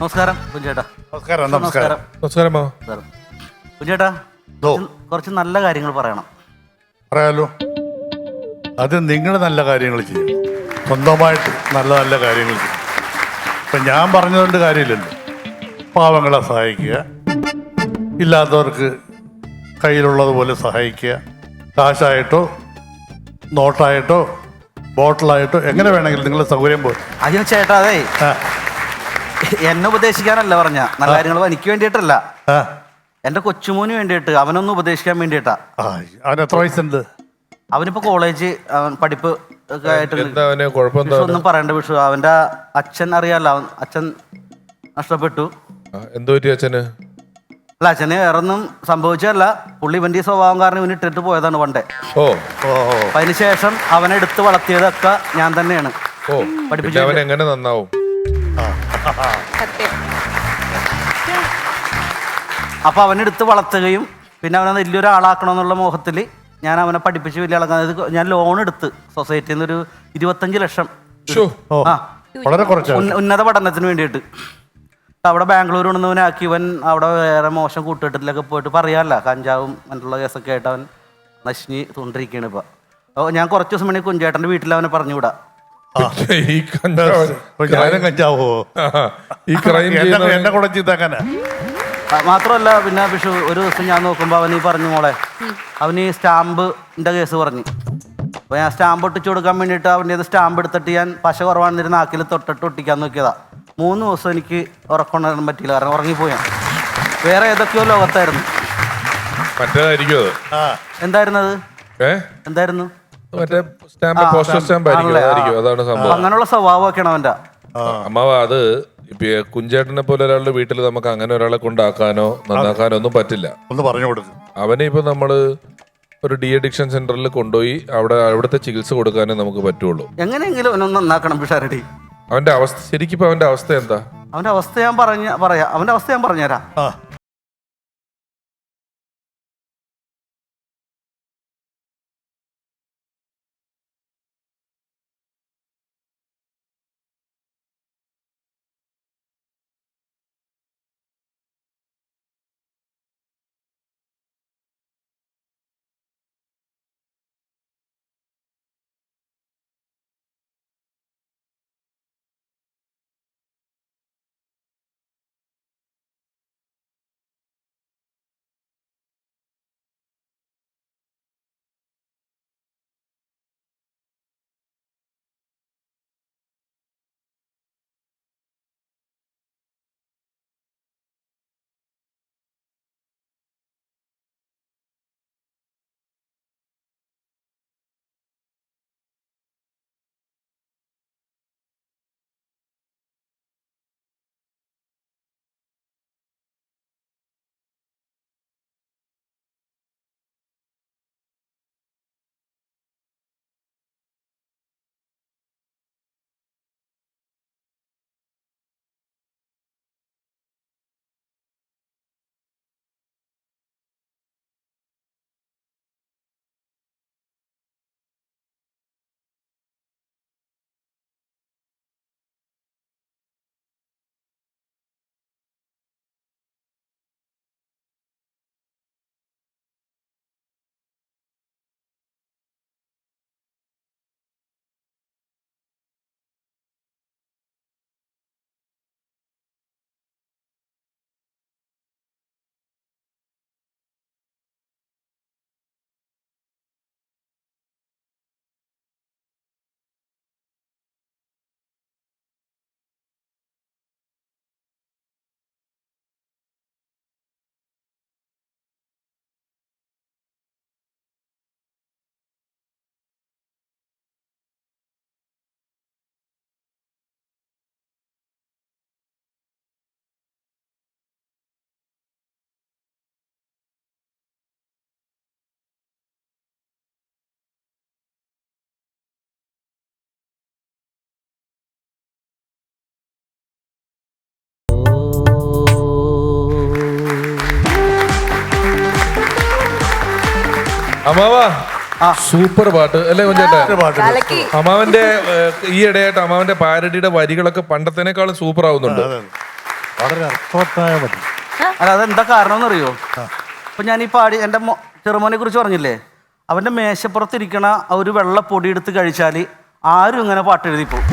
നമസ്കാരം കുഞ്ചേട്ടാ നമസ്കാരം നമസ്കാരം. നമസ്കാരം മാവ നമസ്കാരം. കുഞ്ചേട്ടാ ഓ. കുറച്ച് കുറച്ച് നല്ല കാര്യങ്ങൾ പറയണം. പറയാലോ? അത് നിങ്ങൾ നല്ല കാര്യങ്ങൾ ചെയ്യും. സ്വന്തമായിട്ട് നല്ല നല്ല കാര്യങ്ങൾ ചെയ്യും. ഇപ്പം ഞാൻ പറഞ്ഞതുകൊണ്ട് കാര്യമില്ലല്ലോ. പാവങ്ങളെ സഹായിക്കുക. ഇല്ലാത്തവർക്ക് കയ്യിലുള്ളതുപോലെ സഹായിക്കുക. കാശായിട്ടോ നോട്ടായിട്ടോ ബോട്ടിലായിട്ടോ എങ്ങനെ വേണമെങ്കിലും നിങ്ങളുടെ സൗകര്യം പോലെ. അതിന് ചേട്ടാ അതെ. ആ. എന്നെ ഉപദേശിക്കാനല്ല പറഞ്ഞ. നല്ല കാര്യങ്ങൾ എനിക്ക് വേണ്ടിയിട്ടല്ല. എന്റെ കൊച്ചുമോന് വേണ്ടിയിട്ട് അവനൊന്ന് ഉപദേശിക്കാൻ വേണ്ടിയിട്ടാ. അവൻ എത്ര വയസ്സുണ്ട്? അവനിപ്പോ കോളേജ് അവൻ പഠിപ്പ് ഒക്കെ ആയിട്ട് എന്താ അവന് കുഴപ്പം എന്താ വിഷു ഒന്നും പറയണ്ട വിഷു. അവന്റെ അച്ഛൻ അറിയാലോ അവൻ അച്ഛൻ നഷ്ടപ്പെട്ടു. ആ, എന്ത് പറ്റി അച്ഛന്? അല്ല അച്ഛന് വേറെ ഒന്നും സംഭവിച്ചതല്ല. പുള്ളി ഇവന്റെ ഈ സ്വഭാവം കാരണം ഇവന് ഇട്ടിട്ട് പോയതാണ് പണ്ടേ. ഓ. ഓ ഓ. അപ്പൊ അതിന് ശേഷം അവനെ എടുത്ത് വളർത്തിയതൊക്കെ ഞാൻ തന്നെയാണ്. ഓ പഠിപ്പിച്ചു പിന്നെ അവൻ എങ്ങനെ നന്നാവും? അപ്പൊ അവനെടുത്ത് വളർത്തുകയും പിന്നെ അവനെ വലിയൊരു ആളാക്കണമെന്നുള്ള മോഹത്തിൽ ഞാൻ അവനെ പഠിപ്പിച്ച് വലിയ ആളാക്കാൻ ഞാൻ ലോൺ എടുത്ത് സൊസൈറ്റിയിൽ നിന്ന് ഒരു ഇരുപത്തഞ്ച് ലക്ഷം. ആ. വളരെ കുറച്ചാണ് ഉന്ന- ഉന്നത പഠനത്തിന് വേണ്ടിയിട്ട്. അവിടെ ബാംഗ്ലൂർ കൊണ്ടുവന്നവനാക്കി ഇവൻ അവിടെ വേറെ മോശം കൂട്ടുകെട്ടിലൊക്കെ പോയിട്ട് പറയാല്ല കഞ്ചാവും മറ്റുള്ള കേസൊക്കെ ആയിട്ട് അവൻ നശിഞ്ഞ് തോണ്ടിരിക്കുകയാണ് ഇപ്പൊ. അപ്പോൾ ഞാൻ കുറച്ച് ദിവസം വേണമെങ്കിൽ കുഞ്ചേട്ടന്റെ വീട്ടിൽ അവനെ പറഞ്ഞുവിടാം. ഈ കഞ്ചാവ് അപ്പൊ ഞാനും കഞ്ചാവോ? ഈ ക്രൈം എന്നെ കൂടെ മാത്രമല്ല പിന്നെ വിഷു ഒരു ദിവസം ഞാൻ നോക്കുമ്പോൾ അവൻ ഈ പറഞ്ഞു മോളെ അവനീ ഈ സ്റ്റാമ്പിന്റെ കേസ് പറഞ്ഞു. അപ്പോൾ ഞാൻ സ്റ്റാമ്പ് ഒട്ടിച്ചു കൊടുക്കാൻ വേണ്ടിട്ട് അവന്റെ ഇത് സ്റ്റാമ്പ് എടുത്തിട്ട് ഞാൻ പശ കുറവാണെന്നിരുന്ന നാക്കിൽ തൊട്ടിട്ട് ഒട്ടിക്കാൻ നോക്കിയതാ. മൂന്ന് ദിവസം എനിക്ക് ഉറക്കൊണ്ടാൻ പറ്റിയില്ല കാരണം ഉറങ്ങിപ്പോയി ഞാൻ. വേറെ ഏതൊക്കെയോ ലോകത്തായിരുന്നു. മറ്റേതായിരിക്കും അത്. എന്തായിരുന്നത്? എന്തായിരുന്നു? മറ്റേ സ്റ്റാമ്പ് പോസ്റ്റൽ സ്റ്റാമ്പ്. ആയിരിക്കും അതാണ് സംഭവം. അങ്ങനെയുള്ള സ്വഭാവമൊക്കെയാണ് അവന്റെ അമ്മാവ അത് കുഞ്ചേട്ടനെ പോലെ ഒരാളുടെ വീട്ടിൽ നമുക്ക് അങ്ങനെ ഒരാളെ കൊണ്ടാക്കാനോ നന്നാക്കാനോ ഒന്നും പറ്റില്ല. ഒന്ന് പറഞ്ഞു കൊടുത്തു അവനെ ഇപ്പൊ നമ്മൾ ഒരു ഡി അഡിക്ഷൻ സെന്ററിൽ കൊണ്ടുപോയി അവിടെ അവിടുത്തെ ചികിത്സ കൊടുക്കാനേ നമുക്ക് പറ്റുള്ളൂ. എങ്ങനെയെങ്കിലും നന്നാക്കണം പിഷാരടി. അവന്റെ അവസ്ഥ ശരിക്കും ഇപ്പൊ അവന്റെ അവസ്ഥ എന്താ? അവന്റെ അവസ്ഥ ഞാൻ പറഞ്ഞ പറയാ. അവന്റെ അവസ്ഥ ഞാൻ പറഞ്ഞുതരാം. അമ്മാവ സൂപ്പർ പാട്ട്. അല്ലേ കുഞ്ചേട്ട? അമ്മാവന്റെ ഈ ഇടയായിട്ട് അമ്മാവന്റെ പാരഡിയുടെ വരികളൊക്കെ പണ്ടത്തേനേക്കാളും സൂപ്പർ ആവുന്നുണ്ട്. വളരെ അർത്ഥവത്തായ മതി അല്ല അതെന്താ കാരണം എന്നറിയോ അപ്പൊ ഞാൻ ഈ പാടി എന്റെ ചെറുമോനെ കുറിച്ച് പറഞ്ഞില്ലേ? അവന്റെ മേശപ്പുറത്തിരിക്കണ ഒരു വെള്ള പൊടി എടുത്ത് കഴിച്ചാൽ ആരും ഇങ്ങനെ പാട്ട് എഴുതി പോകും.